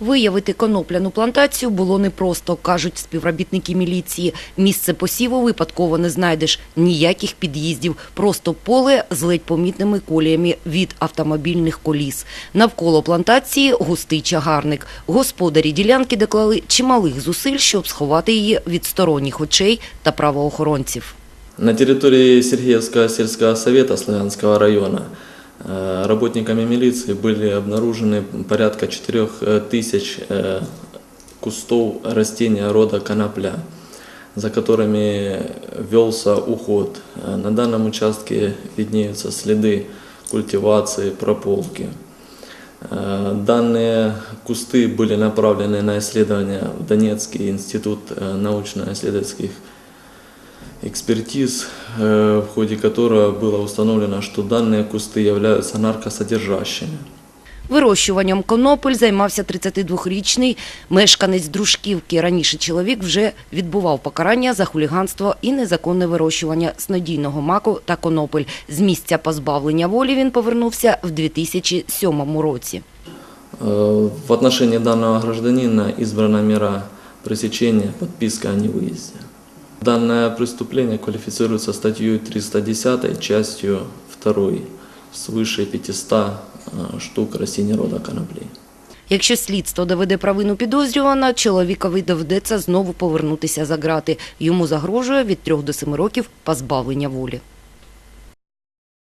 Виявити конопляну плантацію було непросто, кажуть співробітники міліції. Місце посіву випадково не знайдеш, ніяких під'їздів, просто поле з ледь помітними коліями від автомобільних коліс. Навколо плантації густий чагарник. Господарі ділянки доклали чималих зусиль, щоб сховати її від сторонніх очей та правоохоронців. На территории Сергеевского сельского совета Славянского района э, работниками милиции были обнаружены порядка 4 тысяч э, кустов растения рода конопля, за которыми велся уход. Э, На данном участке виднеются следы культивации, прополки. Э, Данные кусты были направлены на исследование в Донецкий институт э, научно-исследовательских экспертиз, э, в ходе которого было установлено, что данные кусты являются наркосодержащими. Вирощуванням конопель займався 32-річний мешканець Дружківки. Раніше чоловік вже відбував покарання за хуліганство і незаконне вирощування снодійного маку та конопель. З місця позбавлення волі він повернувся в 2007 році. Э, В отношении данного гражданина избрана мера пресечения, подписка о невыезде. Данное преступление квалифицируется статьей 310, частью 2, свыше 500 э, штук растений рода коноплей. Якщо слідство доведе провину підозрювана, чоловікові доведеться знову повернутися за грати. Йому загрожує від 3 до 7 років позбавлення волі.